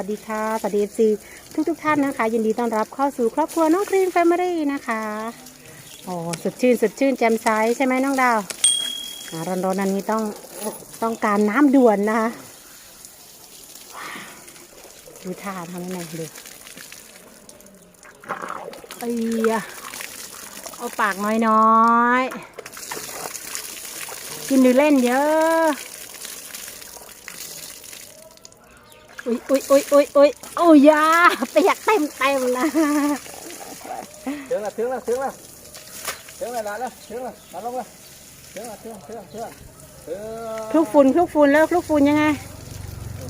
วัสดีค่ะ สวัสดีเอฟซีทุกทุกท่านนะคะ ยินดีต้อนรับเข้าสู่ครอบครัวน้องครีมแฟมิลี่นะคะโอ้สดชื่นสดชื่นแจ่มใสใช่ไหมน้องดาวอ่าร้อนๆอันนี้ต้องต้องการน้ำด่วนนะคะดูท่าทำยังไงดูเอ้ยเอาปากน้อยๆ กินหรือเล่นเยอะ อุ้ยอุ้ยอุ้ยอุ้ยอุ้ยโอ้ยยาเปียกเต็มเต็มนะ Thương là thương là thương là thương là lại đó thương là lại lông lên thương là thương thương thương คลุกฝุ่นคลุกฝุ่นแล้วคลุกฝุ่นยังไง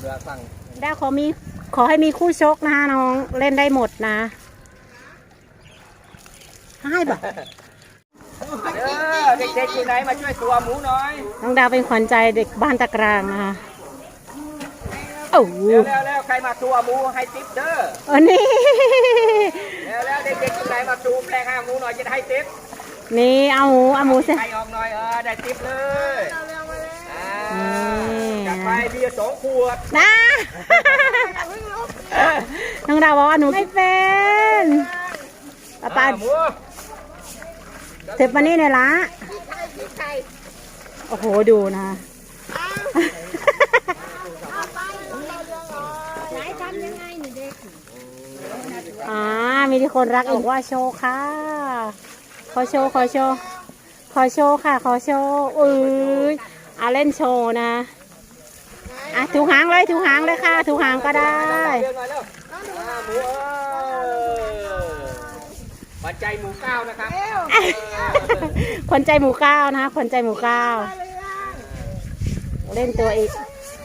được bằng ดาวขอมีขอให้มีคู่ชกนะคะน้องเล่นได้หมดนะให้บ่เด็กๆอยู่ไหนมาช่วยตัวหมูหน่อยน้องดาวเป็นขวัญใจเด็กบ้านตะกรางนะคะ โอ้โหเร็วๆเร็วๆใครมาตัวหมูให้ติ๊บเด้ออันนี้เร็วๆเด็กๆอยู่ไหนมาดูแปลงห้าหมูหน่อยจะได้ติ๊บนี่เอาหมูเอาหมูสิใครออกหน่อยเออได้ติ๊บเลยอ่านี่จัดไปเบียร์สองขวดนะน้องดาวบอกว่าหนูไม่เป็นป้าป้าอ่หมูเสร็จมานี่เนี่ยละโอ้โหดูนะ ไห นยังไงหนูเด็กอ่ามีที่คนรักอีกว่าโชว์ค่ะ ขอโชว์ขอโชว์ขอโชว์ค่ะ ขอโชว์อุ้ยอะเล่นโชว์นะอะถูหางเลยถูหางเลยค่ะ ถูหางก็ได้เร็วหน่อยเร็วอ่าหมูเออปัจจัยหมูเก้านะครับขวัญใจหมูก้าวนะคะขวัญใจหมูก้าวเล่นตัวอีกตัว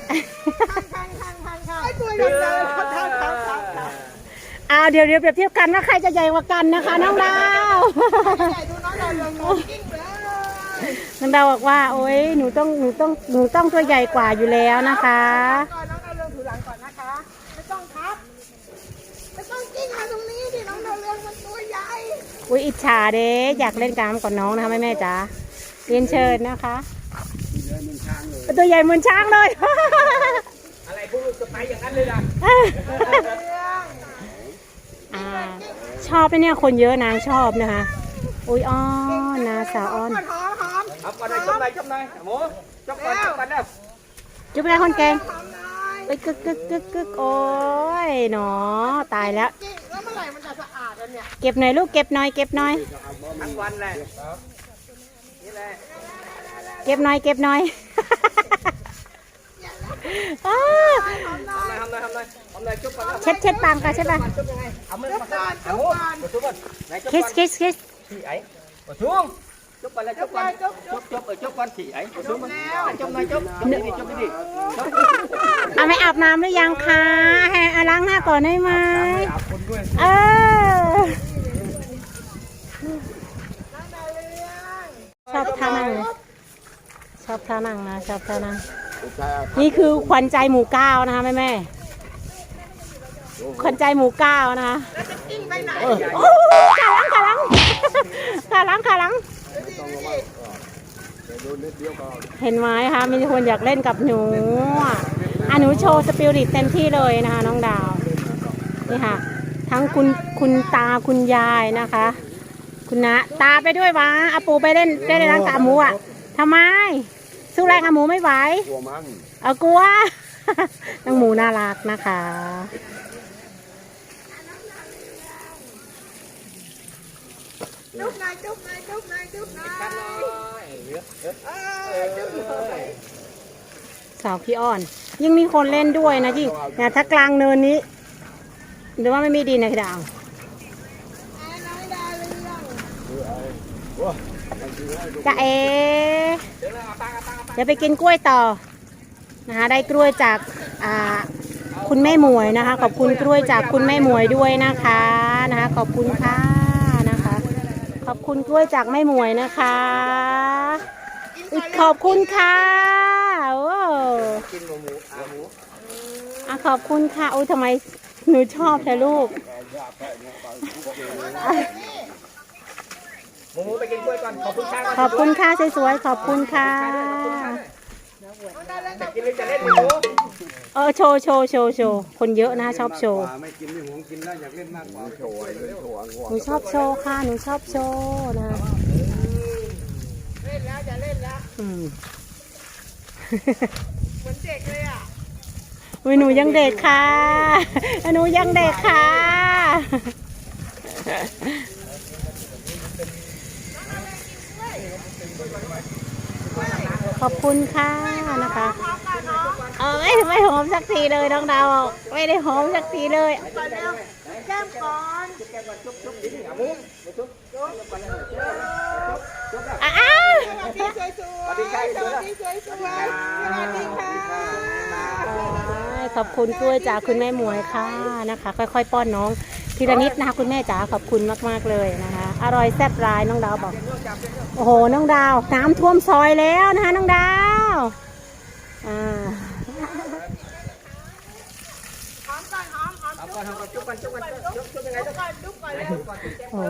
ใหญ่เลยทำทำทำทำ อ้าวเดี๋ยวเดี๋ยวเปรียบเทียบกันว่าใครจะใหญ่กว่ากันนะคะน้องดาวใหญ่ดูน้องเราเรืองงงกิ้งเลยน้องดาวบอกว่า โอ๊ยหนูต้องหนูต้องหนูต้องตัวใหญ่กว่าอยู่แล้วนะคะก่อนน้องเราเรืองถือหลังก่อนนะคะไม่ต้องทับไม่ต้องกิ้งมาตรงนี้ดิน้องเราเรืองมันตัวใหญ่อุ้ยอิจฉาเด้อยากเล่นกล้ามกับน้องนะคะแม่แม่จ๋าเรียนเชิญนะคะ ตัวใหญ่เหมือนช้างเลยอะไรพูดจะ ไปอย่างนั้นเลยล่ะอ่าชอบไหมเนี่ยคนเยอะนางชอบนะคะอุ้ยอ้อนนะสาวอ้อนหอมหอมเอาก่อนเลยจบเลยจบเลยหมูจบก่อนจบก่อนเด้อจุ๊บได้คนเก่งหอมหน่อยไปกึกกึกกึกกึกโอ้ยหนอตายแล้วกิ้งแล้วเมื่อไหร่มันจะสะอาดอะเนี่ยเก็บหน่อยลูกเก็บหน่อยเก็บหน่อย ทั้งวันเลยนี่แหละ เก็บหน่อยเก็บหน่อย อ้าหอมหน่อยทำเลยทำเลยทำเลยจุบก่อนเช็ดเช็ดปากกันใช่ปะจุบยังไงเอามือมาก่อนเอาหมูมาจุบก่อนไหนจุบคิสก่อนคิสคิสขี่ไอ้มาจุบจุบก่อนเลยจุบก่อนจุบจุบจุบเออจุบก่อนขี่ไอ้มาจุบมันจุบหน่อยจุบจุบดีๆจุบดีเอาไม่อาบน้ำหรือยังคะให้อาล้างหน้าก่อนได้ไหมอาบคนด้วยเออชอบท่านั่งชอบท่านั่งนะชอบท่านั่ง นี่คือขวัญใจหมู่เก้านะคะแม่แม่ขวัญใจหมู่เก้านะคะกิ้งไปไหนโอ้ขาหลังขาหลังขาหลังขาหลังเห็นไหมคะมีคนอยากเล่นกับหนูอะอะหนูโชว์สปิริตเต็มที่เลยนะคะน้องดาวนี่ค่ะ ทั้งคุณคุณตาคุณยายนะคะ คุณนะตาไปด้วยวะอาปูไปเล่นได้ในร้านตาหมูอะทำไม สู้แรงอาหมูไม่ไหว กลัวมันเอากลัว น้องหมูน่ารักนะคะ จุ๊บหน่อยจุ๊บหน่อยจุ๊บหน่อยจุ๊บหน่อยกันหน่อยเยอะเยอะเออจุ๊บหน่อยสาวพี่อ้อน ยิ่งมีคนเล่นด้วยนะยิ่งเนี่ยถ้ากลางเนินนี้ หรือว่าไม่มีดินนะพี่ดาวน้องดาวเรืองจะเอเดี๋ย วเราเอเดี๋ยวไปกินกล้วยต่อนะคะได้กล้วยจากคุณแม่หมวยนะคะ ขอบคุณกล้วยจากคุณแม่หมวยด้วยนะคะนะคะขอบคุณค่ะนะคะ ขอบคุณกล้วยจากแม่หมวยนะคะอุ๊ยขอบคุณค่ะโอ้กินหมูหมูอะหมูอะขอบคุณค่ะโอ้ยทำไมหนูชอบแต่ลูก หมูหมูไปกินกล้วยก่อน ขอบคุณชาขอบคุณค่ะสวยๆขอบคุณค่ะจะกินหรือจะเล่นหมูเออโชว์โชว์โชว์โชว์คนเยอะนะชอบโชว์ไม่กินไม่หวงกินนะอยากเล่นมากกว่าโชว์เลยโชว์หนูชอบโชว์ค่ะหนูชอบโชว์นะเล่นแล้วจะเล่นแล้วอืมเหมือนเด็กเลยอะอุ๊ยหนูยังเด็กค่ะหนูยังเด็กค่ะ อบคุณค่ะนะคะเออไม่ไม่หอมสักทีเลยน้องดาวไม่ได้หอมสักทีเลยเร็วแก้มก่อนอ้าวสวัสดีสวยๆสวัสดีสวยสวยสวัสดีค่ะขอบคุณกล้วยจากคุณแม่หมวยค่ะนะคะ ค่อยๆ ป้อนน้องทีละนิดนะคะคุณแม่จ๋าขอบคุณมากๆเลยนะคะ อร่อยแซ่บร้ายน้องดาวบอก โอ้โห น้องดาว น้ำท่วมซอยแล้วนะคะน้องดาวอ่าโอ้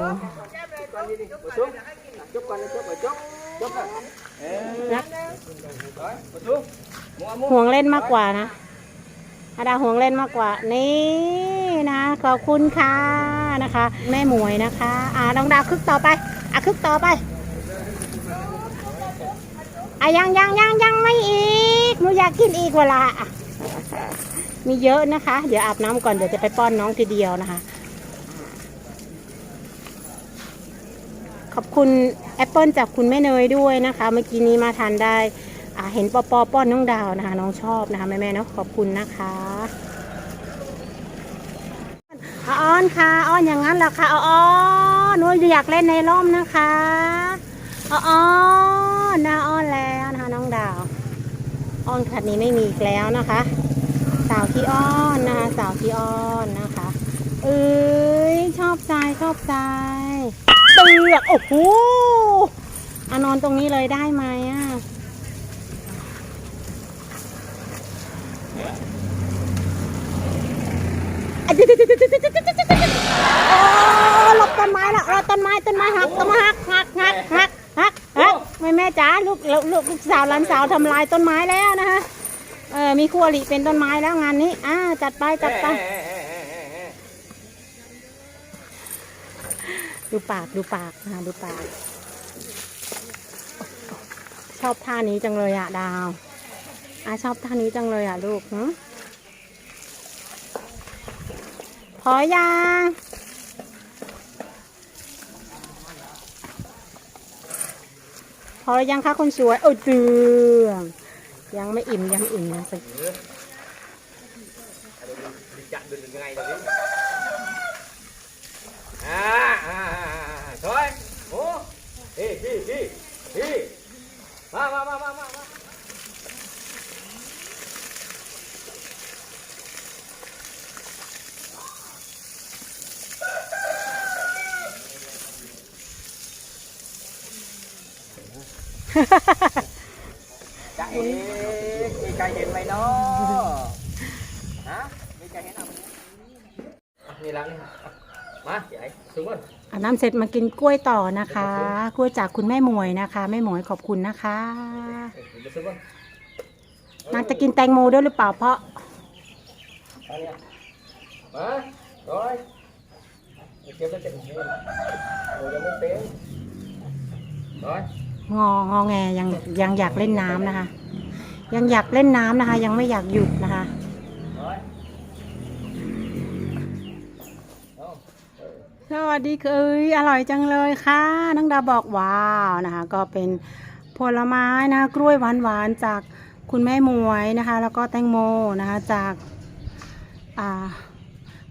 ห่วงเล่นมากกว่านะ อาดาห่วงเล่นมากกว่า นี่นะขอบคุณค่ะนะคะ แม่หมวยนะคะ อ่าน้องดาวคึกต่อไป อะคึกต่อไปอะยังยังยังยังไม่อีกหนูอยากกินอีกเวลาอะมีเยอะนะคะ เดี๋ยวอาบน้ำก่อนเดี๋ยวจะไปป้อนน้องทีเดียวนะคะ ขอบคุณแอปเปิลจากคุณแม่เนยด้วยนะคะ เมื่อกี้นี้มาทานได้ เห็นปอปอป้อนน้องดาวนะคะ น้องชอบนะคะแม่แม่ๆเนาะขอบคุณนะคะอ้อนค่ะอ้อนอย่างนั้นเหรอคะอะอ้อนหนูอยากเล่นในร่มนะคะอ้อนนะอ้อนแล้วนะคะน้องดาวอ้อนขัดนี้ไม่มีอีกแล้วนะคะ สาวที่อ้อนนะคะสาวที่อ้อนนะคะเอ้ยชอบใจชอบใจเตือกโอ้โหอนอนตรงนี้เลยได้ไหมอะ อะเดี๋ยวเดี๋ยวเดี๋ยวเดี๋ยวเดี๋ยวเดี๋ยวเดี๋ยวเดี๋ยวโอ้หลบต้นไม้ละเราต้นไม้ต้นไม้หักต้นไม้หักหักหักหักหักหักแม่แม่จ๋าลูกลูกลูกลูกสาวหลานสาวทำลายต้นไม้แล้วนะคะเออมีคู่อริเป็นต้นไม้แล้วงานนี้อ่าจัดไปจัดไปดูปากดูปากนะดูปาก ชอบท่านี้จังเลยอะดาวอะชอบท่านี้จังเลยอะลูกหึพ อยังพอยังคะคนสวย โอ้เตืองยังไม่อิ่มยังอิ่มยังไงเลยอ่าอ่าถอยโอ้พี่พี่พี่พี่มามามามา จ๊ะเอ๋มีใครเห็นไหมเนาะฮะมีใครเห็นเอาไหมมีรังนี่มาใหญ่สูงก่อนอาบน้ำเสร็จมากินกล้วยต่อนะคะ กล้วยจากคุณแม่หมวยนะคะ แม่หมวยขอบคุณนะคะนางจะกินแตงโมด้วยหรือเปล่าเพราะมาร้อยเก็บไปเจ็ดเงินโอ้ยังไม่เต็มร้อย งองอแงยังยังอยากเล่นน้ำนะคะ ยังอยากเล่นน้ำนะคะ ยังไม่อยากหยุดนะคะสวัสดีค่ะเอ้ยอร่อยจังเลยค่ะน้องดาบอกว้าวนะคะ ก็เป็นผลไม้นะกล้วยหวานๆจากคุณแม่มวยนะคะ แล้วก็แตงโมนะคะ จาก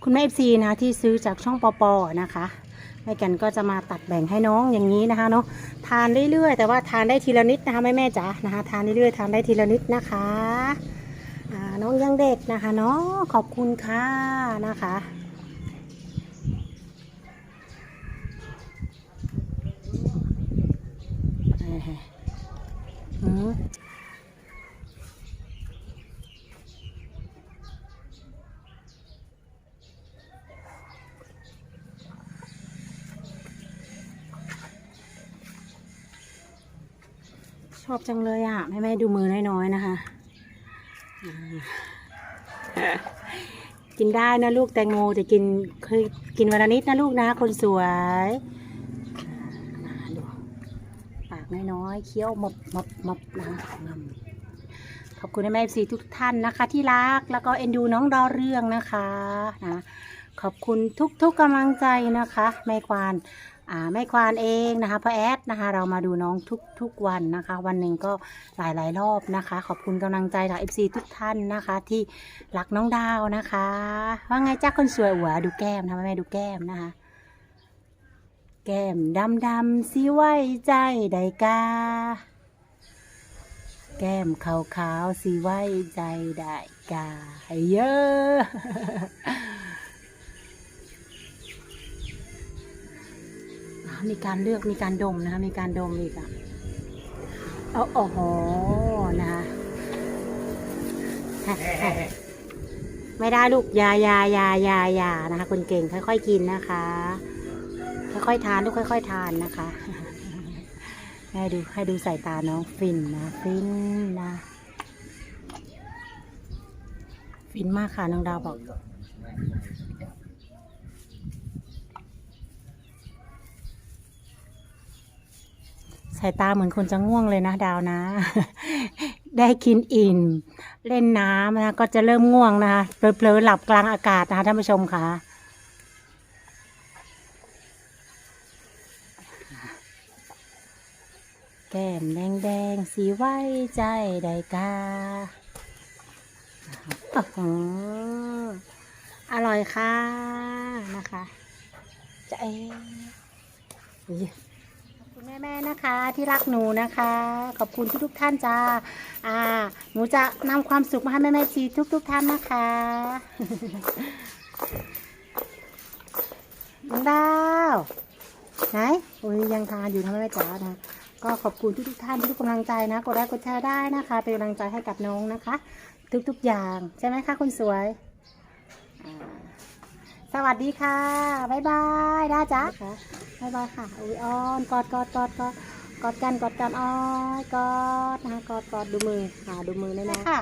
คุณแม่เอฟซีนะที่ซื้อจากช่องปอปอนะคะ แม่แกันก็จะมาตัดแบ่งให้น้องอย่างนี้นะคะเนาะทานเรื่อยๆ แต่ว่าทานได้ทีละนิดนะคะแม่แม่จ๋านะคะ ทานเรื่อยๆทานได้ทีละนิดนะคะน้องยังเด็กนะคะเนาะขอบคุณค่ะนะคะอืม ชอบจังเลยอะ แม่แม่ดูมือน้อยๆนะคะ กินได้นะลูกแตงโมแต่กินเคยกินวันละนิดนะลูกนะ คนสวยปากน้อยๆเคี้ยวมบมบมบนะขอบคุณแม่ซีทุกท่านนะคะ ที่รักแล้วก็เอ็นดูน้องดาวเรื่องนะคะนะขอบคุณทุกๆกำลังใจนะคะ แม่ควาน แม่ควานเองนะคะพ่อแอดนะคะเรามาดูน้องทุกๆวันนะคะ วันหนึ่งก็หลายๆรอบนะคะ ขอบคุณกำลังใจจากเอฟซีทุกท่านนะคะ ที่รักน้องดาวนะคะว่าไงจ้าคนสวยหัวดูแก้มทำให้แม่ดูแก้มนะคะ แก้มดำดำๆสิไว้ใจใดกาแก้มขาวขาวๆสิไว้ใจได้กาให้เยอะ มีการเลือกมีการดมนะคะ มีการดมอีกอะเอาโอ้โหนะคะไม่ได้ลูกยายายายายานะคะ คนเก่งค่อย ๆ กินนะคะ ค่อยๆทานลูกค่อย ๆ ทานนะคะให้ดูให้ดูสายตาน้องฟินนะฟินนะฟินมากค่ะน้องดาวบอก สายตาเหมือนคนจะง่วงเลยนะดาวนะ ได้กินอิ่มเล่นน้ำนะ ก็จะเริ่มง่วงนะคะเผลอๆหลับกลางอากาศนะคะท่านผู้ชมค่ะแก้มแดงๆสีไว้ใจได้กาโอ้โหอร่อยค่ะนะคะจะเอ อุ๊ยขอบคุณแม่ๆนะคะที่รักหนูนะคะ ขอบคุณทุกๆท่านจ้าอ่า หนูจะนำความสุขมาให้แม่ๆซีทุกๆท่านนะคะน้องดาวไหนโอ้ยยังทานอยู่นะแม่จ๋านะก็ขอบคุณทุกๆท่านทุกกำลังใจนะกดไลค์กดแชร์ได้นะคะ เป็นกำลังใจให้กับน้องนะคะ ทุกๆอย่างใช่ไหมคะคนสวยอ่า สวัสดีค่ะ บ๊ายบายด้จ้ะบ๊ายบายค่ะ อุ้ยอ้อนกอดกอดกอดกอดกอดกันกอดกันอ้อยกอดนะคะกอดกอดดูมือค่ะดูมือแน่ๆค่ะ